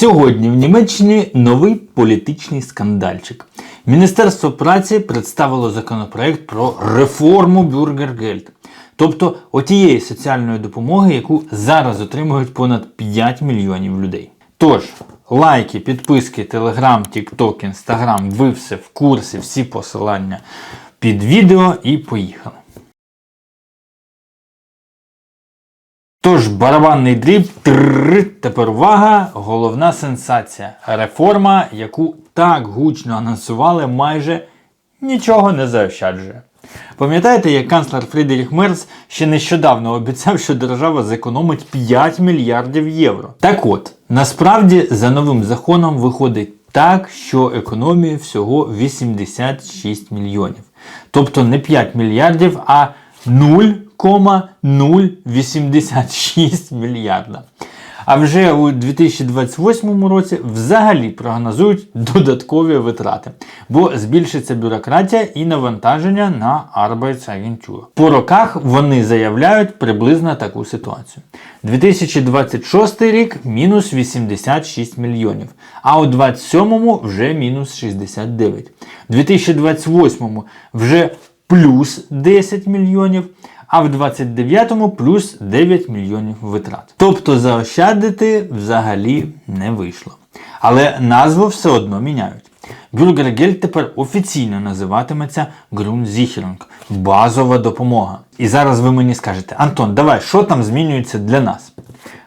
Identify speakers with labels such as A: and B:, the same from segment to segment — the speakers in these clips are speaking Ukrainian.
A: Сьогодні в Німеччині новий політичний скандальчик. Міністерство праці представило законопроект про реформу Бюргергельд, тобто отієї соціальної допомоги, яку зараз отримують понад 5 мільйонів людей. Тож, лайки, підписки, телеграм, тікток, інстаграм, ви все в курсі, всі посилання під відео і поїхали. Тож барабанний дріб, трррр, тепер увага, головна сенсація. Реформа, яку так гучно анонсували, майже нічого не заощаджує. Пам'ятаєте, як канцлер Фрідріх Мерц ще нещодавно обіцяв, що держава зекономить 5 мільярдів євро? Так от, насправді за новим законом виходить так, що економії всього 86 мільйонів. Тобто не 5 мільярдів, а 0,086 мільярда. А вже у 2028 році взагалі прогнозують додаткові витрати, бо збільшиться бюрократія і навантаження на Arbeitsagentur. По роках вони заявляють приблизно таку ситуацію. 2026 рік мінус 86 мільйонів, а у 2027 вже мінус 69. У 2028 вже плюс 10 мільйонів, а в 29-му плюс 9 мільйонів витрат. Тобто заощадити взагалі не вийшло. Але назву все одно міняють. Бюргергельд тепер офіційно називатиметься Grundsicherung – базова допомога. І зараз ви мені скажете, Антон, давай, що там змінюється для нас?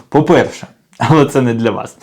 A: По-перше, але це не для вас.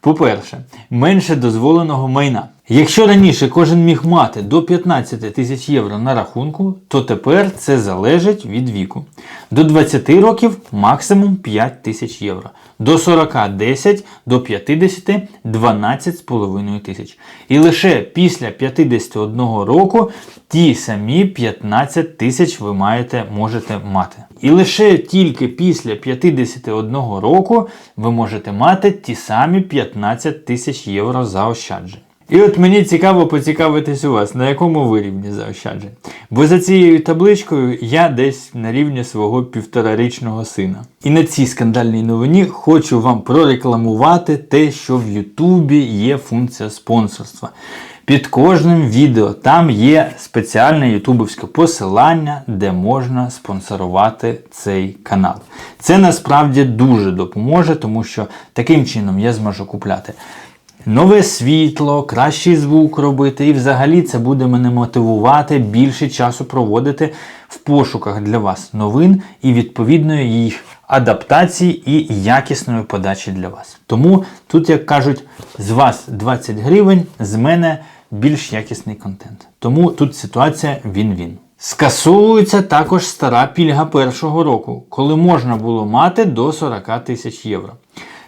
A: По-перше, менше дозволеного майна. Якщо раніше кожен міг мати до 15 тисяч євро на рахунку, то тепер це залежить від віку. До 20 років максимум 5 тисяч євро. До 40 – 10, до 50 – 12,5 тисяч. І лише після 51 року ті самі 15 тисяч ви маєте, можете мати. І лише тільки після 51 року ви можете мати ті самі 15 тисяч євро заощаджень. І от мені цікаво поцікавитись у вас, на якому ви рівні заощаджень. Бо за цією табличкою я десь на рівні свого півторарічного сина. І на цій скандальній новині хочу вам прорекламувати те, що в Ютубі є функція спонсорства. Під кожним відео там є спеціальне ютубовське посилання, де можна спонсорувати цей канал. Це насправді дуже допоможе, тому що таким чином я зможу купляти нове світло, кращий звук робити, і взагалі це буде мене мотивувати більше часу проводити в пошуках для вас новин і відповідної їх адаптації і якісної подачі для вас. Тому тут, як кажуть, з вас 20 гривень, з мене більш якісний контент. Тому тут ситуація він-він. Скасовується також стара пільга першого року, коли можна було мати до 40 тисяч євро.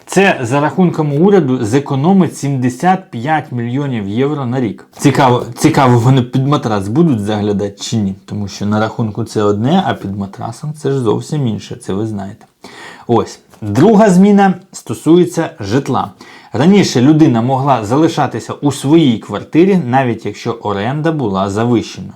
A: Це за рахунками уряду зекономить 75 мільйонів євро на рік. Цікаво, цікаво, вони під матрас будуть заглядати чи ні, тому що на рахунку це одне, а під матрасом це ж зовсім інше, це ви знаєте. Ось. Друга зміна стосується житла. Раніше людина могла залишатися у своїй квартирі, навіть якщо оренда була завищена.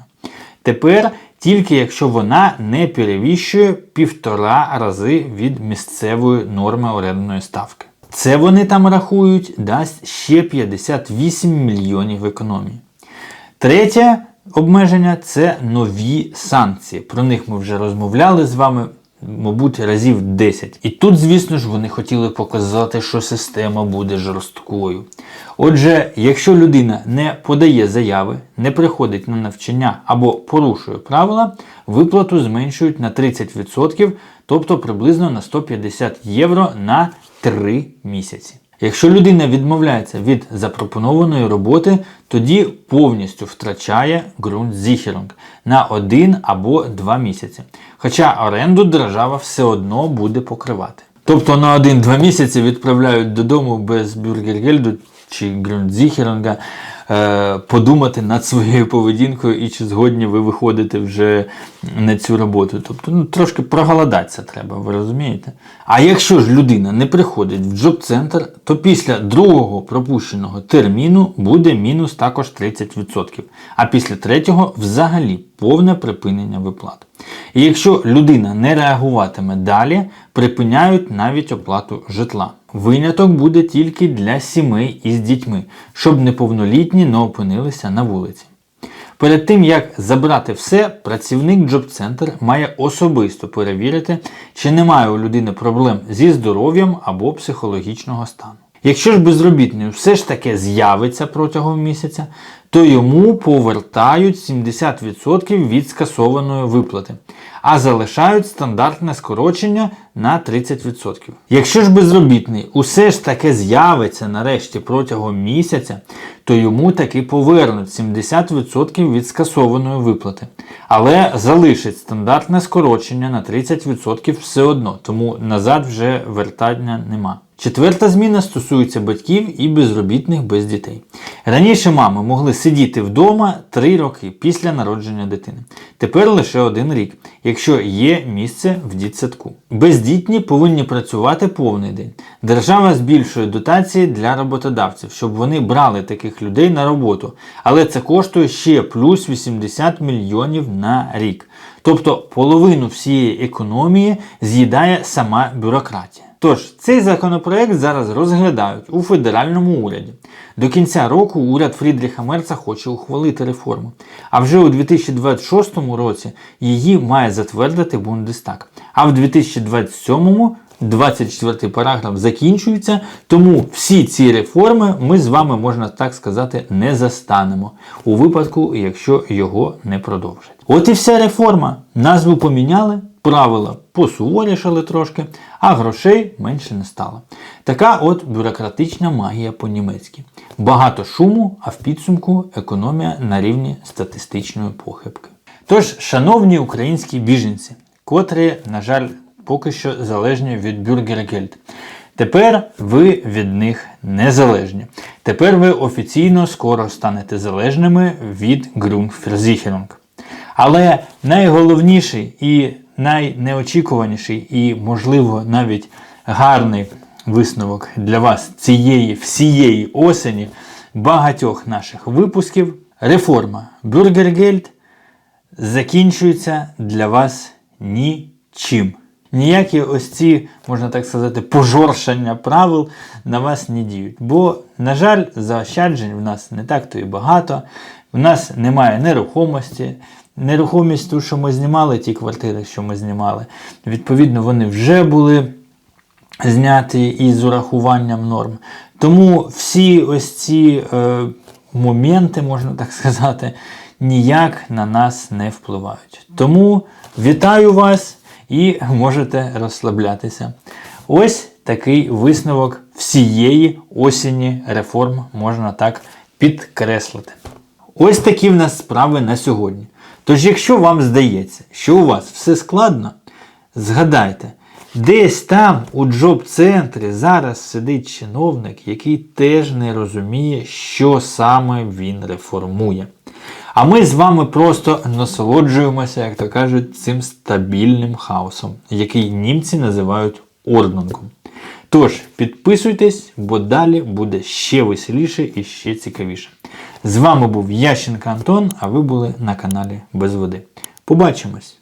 A: Тепер тільки якщо вона не перевищує півтора рази від місцевої норми орендної ставки. Це вони там рахують, дасть ще 58 мільйонів економії. Третє обмеження це нові санкції. Про них ми вже розмовляли з вами. Мабуть, разів 10. І тут, звісно ж, вони хотіли показати, що система буде жорсткою. Отже, якщо людина не подає заяви, не приходить на навчання або порушує правила, виплату зменшують на 30%, тобто приблизно на 150 євро на 3 місяці. Якщо людина відмовляється від запропонованої роботи, тоді повністю втрачає ґрунтзіхерунг на один або два місяці. Хоча оренду держава все одно буде покривати. Тобто на один-два місяці відправляють додому без бюргергельду чи ґрунтзіхерунга подумати над своєю поведінкою і чи згодні ви виходите вже на цю роботу. Тобто ну, трошки проголодатися треба, ви розумієте? А якщо ж людина не приходить в джоб-центр, то після другого пропущеного терміну буде мінус також 30%. А після третього взагалі повне припинення виплат. І якщо людина не реагуватиме далі, припиняють навіть оплату житла. Виняток буде тільки для сімей із дітьми, щоб неповнолітні не опинилися на вулиці. Перед тим як забрати все, працівник Джоб-центр має особисто перевірити, чи немає у людини проблем зі здоров'ям або психологічного стану. Якщо ж безробітний все ж таки з'явиться протягом місяця, то йому повертають 70% від скасованої виплати, а залишають стандартне скорочення на 30%. Якщо ж безробітний усе ж таки з'явиться нарешті протягом місяця, то йому таки повернуть 70% від скасованої виплати, але залишить стандартне скорочення на 30% все одно, тому назад вже вертання нема. Четверта зміна стосується батьків і безробітних без дітей. Раніше мами могли сидіти вдома 3 роки після народження дитини. Тепер лише один рік, якщо є місце в дітсадку. Бездітні повинні працювати повний день. Держава збільшує дотації для роботодавців, щоб вони брали таких людей на роботу. Але це коштує ще плюс 80 мільйонів на рік. Тобто половину всієї економії з'їдає сама бюрократія. Тож, цей законопроект зараз розглядають у федеральному уряді. До кінця року уряд Фрідріха Мерца хоче ухвалити реформу. А вже у 2026 році її має затвердити Бундестаг. А в 2027 24 параграф закінчується, тому всі ці реформи ми з вами, можна так сказати, не застанемо у випадку, якщо його не продовжать. От і вся реформа. Назву поміняли, правила посуворішали трошки, а грошей менше не стало. Така от бюрократична магія по-німецьки. Багато шуму, а в підсумку економія на рівні статистичної похибки. Тож, шановні українські біженці, котрі, на жаль, поки що залежні від бюргергельд. Тепер ви від них незалежні. Тепер ви офіційно скоро станете залежними від Grundversicherung. Але найголовніший і найнеочікуваніший, і, можливо, навіть гарний висновок для вас цієї всієї осені багатьох наших випусків реформа Бюргергельд закінчується для вас нічим. Ніякі ось ці, можна так сказати, пожоршання правил на вас не діють. Бо, на жаль, заощаджень в нас не так то і багато. В нас немає нерухомості. Нерухомість, ту, що ми знімали, ті квартири, що ми знімали, відповідно, вони вже були зняті із урахуванням норм. Тому всі ось ці е, моменти, можна так сказати, ніяк на нас не впливають. Тому вітаю вас і можете розслаблятися. Ось такий висновок всієї осені реформ можна так підкреслити. Ось такі в нас справи на сьогодні. Тож, якщо вам здається, що у вас все складно, згадайте, десь там у джоб-центрі зараз сидить чиновник, який теж не розуміє, що саме він реформує. А ми з вами просто насолоджуємося, як то кажуть, цим стабільним хаосом, який німці називають орднунгом. Тож, підписуйтесь, бо далі буде ще веселіше і ще цікавіше. З вами був Ященко Антон, а ви були на каналі Без Води. Побачимось!